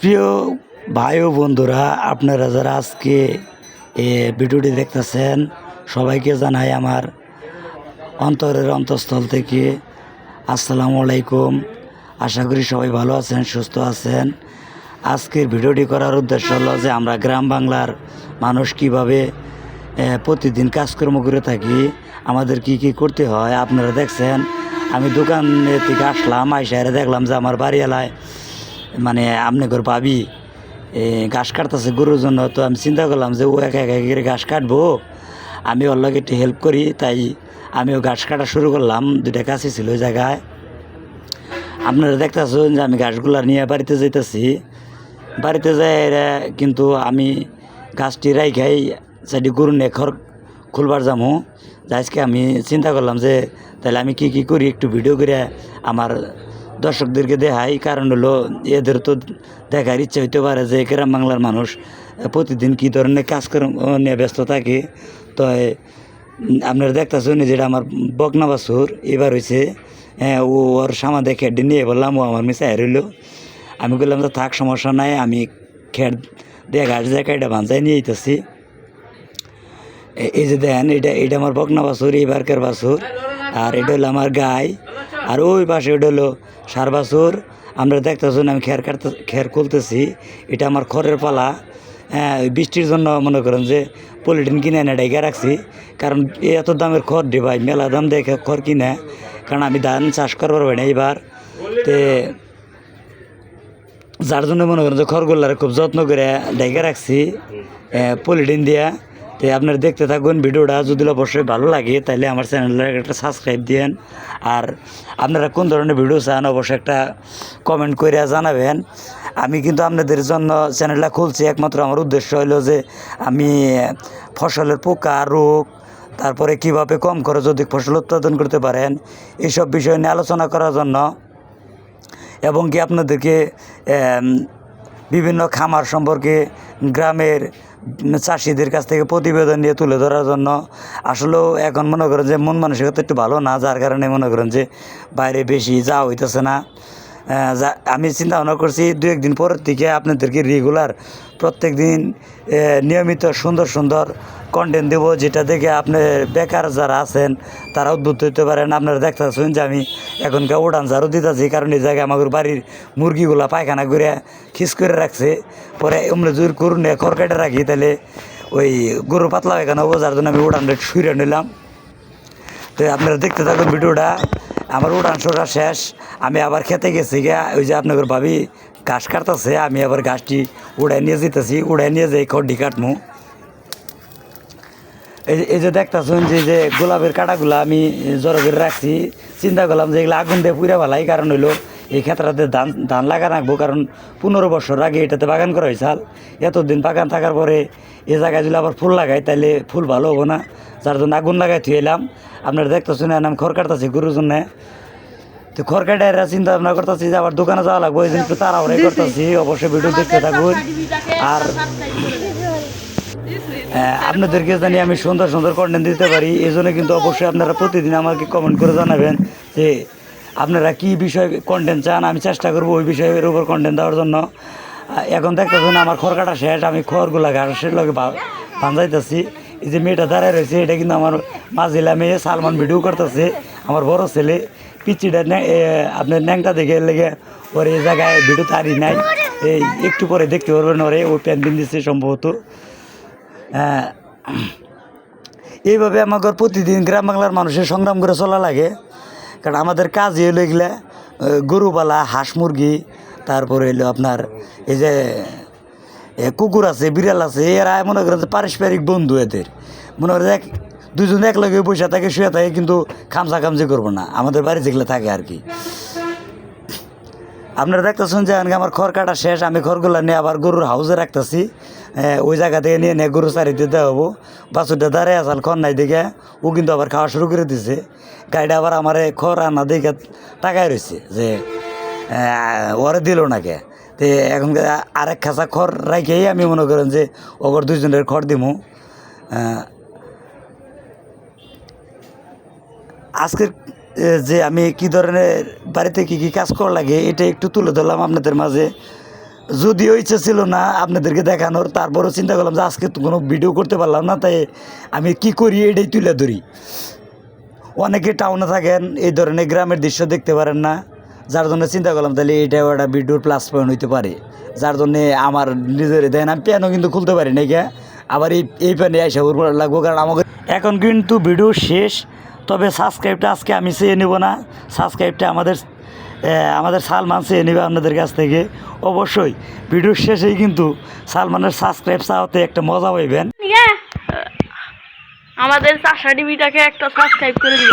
প্রিয় ভাই ও বন্ধুরা, আপনারা যারা আজকে এ ভিডিওটি দেখতেছেন, সবাইকে জানাই আমার অন্তরের অন্তঃস্থল থেকে আসসালামু আলাইকুম। আশা করি সবাই ভালো আছেন, সুস্থ আছেন। আজকের ভিডিওটি করার উদ্দেশ্য হলো যে আমরা গ্রাম বাংলার মানুষ কীভাবে প্রতিদিন কাজকর্ম করে থাকি, আমাদের কি কি করতে হয়, আপনারা দেখছেন। আমি দোকানে থেকে আসলাম আইসারে দেখলাম যে আমার বাড়িওয়ালায় মানে আপনি ঘর এ, ঘাস কাটতেছে গরুর জন্য তো আমি চিন্তা করলাম যে ও একা একা করে ঘাস কাটবো। আমি ওর লগে একটু হেল্প করি তাই আমিও ঘাস কাটা শুরু করলাম। দুইটা কাছে ছিল ওই জায়গায়। আপনারা দেখতেছেন যে আমি ঘাসগুলা নিয়ে বাড়িতে যাইতেছি। বাড়িতে যাই কিন্তু আমি গাছটি রাইখাই সেটি গরু নিয়ে খড় খুলবার যামু। যে আজকে আমি চিন্তা করলাম যে তাহলে আমি কি কি করি একটু ভিডিও করে আমার দর্শকদেরকে দেখাই, কারণ হলো এদের তো দেখার ইচ্ছা হইতে পারে যে গ্রাম বাংলার মানুষ প্রতিদিন কী ধরনের কাজকর্ম নিয়ে ব্যস্ত থাকে। তো আপনারা দেখতেছেন যেটা আমার বকনা বাছুর, এবার হয়েছে হ্যাঁ ও ওর সামা দেখে নিয়ে বললাম, ও আমার মিশে রইল। আমি বললাম, তো থাক, সমস্যা নাই, আমি খেট দিয়ে ঘাস জায়গা এটা ভাঞ্জাই নিয়ে যেতেছি এই যে দেন এটা এটা আমার বকনা বাছুর এইবারকার বাছুর, আর এটা হলো আমার গাই। আর ওই পাশে ওটা হলো সার বাছুর আমরা দেখতেছেন আমি খের কাটতে খের খুলতেছি। এটা আমার খড়ের পালা। হ্যাঁ বৃষ্টির জন্য মনে করেন যে পলিথিন কিনে এনে ডেকে রাখছি। কারণ এত দামের খড় দে ভাই, মেলা দাম দেখে খড় কিনে। কারণ আমি ধান চাষ করবার না এইবার। তে যার জন্য মনে করেন যে খড়গুলার খুব যত্ন করে ডেকে রাখছি পলিথিন দিয়া। তো আপনারা দেখতে থাকুন, ভিডিওটা যদি অবশ্যই ভালো লাগে, তাহলে আমার চ্যানেলে একটা সাবস্ক্রাইব দিয়েন। আর আপনারা কোন ধরনের ভিডিও চান, অবশ্যই একটা কমেন্ট করে জানাবেন। আমি কিন্তু আপনাদের জন্য চ্যানেলটা খুলছি, একমাত্র আমার উদ্দেশ্য হলো যে আমি ফসলের পোকা, রোগ, তারপরে কীভাবে কম খরচ যদি ফসল উৎপাদন করতে পারেন এইসব বিষয় নিয়ে আলোচনা করার জন্য এবং কি আপনাদেরকে বিভিন্ন খামার সম্পর্কে গ্রামের চাষিদের কাছ থেকে প্রতিবেদন নিয়ে তুলে ধরার জন্য আসলেও এখন মনে করেন যে মন মানসিকতা একটু ভালো না, যার কারণে মনে করেন যে বাইরে বেশি যাওয়া হইতেছে না। আমি চিন্তা ভাবনা করছি, দু একদিন পরের থেকে আপনাদেরকে রেগুলার প্রত্যেক দিন নিয়মিত সুন্দর সুন্দর কন্টেন্ট দেবো, যেটা দেখে আপনার বেকার যারা আছেন, তারা উদ্বুদ্ধ হতে পারেন। আপনারা দেখতেছেন যে আমি এখনকার উড়ান ঝাড়ু দিতেছি, কারণ এই জায়গায় আমাদের বাড়ির মুরগিগুলা পায়খানা করে খিস করে রাখছে। পরে এমনি জোর করুন খড় কেটে রাখি, তাহলে ওই গরু পাতলা পায়খানা হব, যার জন্য আমি উড়ান শুয়ে নিলাম। তো আপনারা দেখতে থাকুন ভিডিওটা। আমার উড়ান সোটা শেষ। আমি আবার খেতে গেছি গিয়া, ওই যে আপনাদের ভাবি ঘাস কাটতেছে, আমি আবার ঘাসটি উড়াই নিয়ে যেতেছি উড়াই নিয়ে যাই খড্ডি কাটমু। এই যে- দেখতেছেন যে যে গোলাপের কাটাগুলো আমি জড়ো করে রাখছি। চিন্তা করলাম যে এগুলো আগুন দিয়ে পুরা ভালাই কারণ হইল এই ক্ষেত্রতে ধান ধান লাগা রাখব কারণ পনেরো বছর আগে এটাতে বাগান করা হয়েছিল এতদিন বাগান থাকার পরে এ জায়গায় যদি আবার ফুল লাগাই তাহলে ফুল ভালো হব না। যার জন্য আগুন লাগাই থুয়ে এলাম। আপনারা দেখতেছেন আমি খড় কাটতেছি গরুর জন্য তো খড় কাটা এরা চিন্তা ভাবনা করতেছি যে আবার দোকানে যাওয়া লাগবে ওই দিন একটু তাড়াহুড়াই করতেছি। অবশ্যই ভিডিও দেখতে থাকুন। আর হ্যাঁ, আপনাদেরকে জানি আমি সুন্দর সুন্দর কন্টেন্ট দিতে পারি এই জন্য কিন্তু অবশ্যই আপনারা প্রতিদিন আমাকে কমেন্ট করে জানাবেন যে আপনারা কি বিষয় কন্টেন্ট চান আমি চেষ্টা করব ওই বিষয়ের উপর কন্টেন্ট দেওয়ার জন্য। এখন দেখতেছেন আমার খড় কাটা শেষ আমি খড়গুলা ঘাসের লগে বান্ধাইতেছি এই যে মেয়েটা দাঁড়ায় রয়েছে এটা কিন্তু আমার মাঝিলা মেয়ে সালমান ভিডিও করতেছে আমার বড় ছেলে। পিচিটা আপনার ন্যাংটা দেখে লেগে ওর এই জায়গায় ভিডিও তারি নাই। এই একটু পরে দেখতে পারবেন ওরে ও প্যান্ট দিচ্ছে সম্ভবত। হ্যাঁ, এইভাবে আমাদের প্রতিদিন গ্রাম বাংলার মানুষের সংগ্রাম করে চলা লাগে। কারণ আমাদের কাজই হলো এগুলা আহ, গরুপালা হাঁস মুরগি তারপরে হলো আপনার এই যে কুকুর আছে বিড়াল আছে এরা মনে করেন যে পারস্পরিক বন্ধু এদের। মনে করেন এক দুজন একলগে বসে থাকে শুয়ে থাকে কিন্তু খামসা খামসি করব না। আমাদের বাড়ি যেগুলো থাকে আর কি। আপনারা দেখতেছেন যে আমার খড় কাটা শেষ আমি খড়গুলো নিয়ে আবার গরুর হাউসে রাখতেছি। ওই জায়গা থেকে নিয়ে নিয়ে গরু চারিতে দেওয়া হব। বাছুরটা দাঁড়ায় আসাল খড় নাই দেখে ও কিন্তু আবার খাওয়া শুরু করে দিছে। গাড়িটা আবার আমার খড় আনা দেখে টাকায় রয়েছে যে ওরে দিল নাকে? তো এখন আরেক খাঁচা খড় রাখেই আমি মনে করেন যে, ওগর দুইজনের খড় দিমু। আজকের যে আমি কি ধরনের, বাড়িতে কি কি কাজ করা লাগে, এটা একটু তুলে ধরলাম আপনাদের মাঝে। যদিও ইচ্ছে ছিল না আপনাদেরকে দেখানোর, তারপরও চিন্তা করলাম যে আজকে তো কোনো ভিডিও করতে পারলাম না, তাই আমি কি করি এটাই তুলে ধরি। অনেকে টাউনে থাকেন, এই ধরনের গ্রামের দৃশ্য দেখতে পারেন না, যার জন্য চিন্তা করলাম তাহলে এটাও একটা ভিডিওর প্লাস পয়েন্ট হইতে পারে। যার জন্য আমার নিজের দেন, আমি প্যানও কিন্তু খুলতে পারি না গিয়া আবার এই এই প্যানে ওর লাগবো, কারণ আমাকে এখন কিন্তু ভিডিও শেষ, তবে সাবস্ক্রাইবটা আজকে আমি চেয়ে নেব না। সাবস্ক্রাইবটা আমাদের আমাদের সালমান চেয়ে নেবে আপনাদের কাছ থেকে। অবশ্যই ভিডিওর শেষেই কিন্তু সালমানের সাবস্ক্রাইব চাওয়াতে একটা মজা পাইবেন। আমাদের চাষা টিভিটাকে একটা সাবস্ক্রাইব করে দিন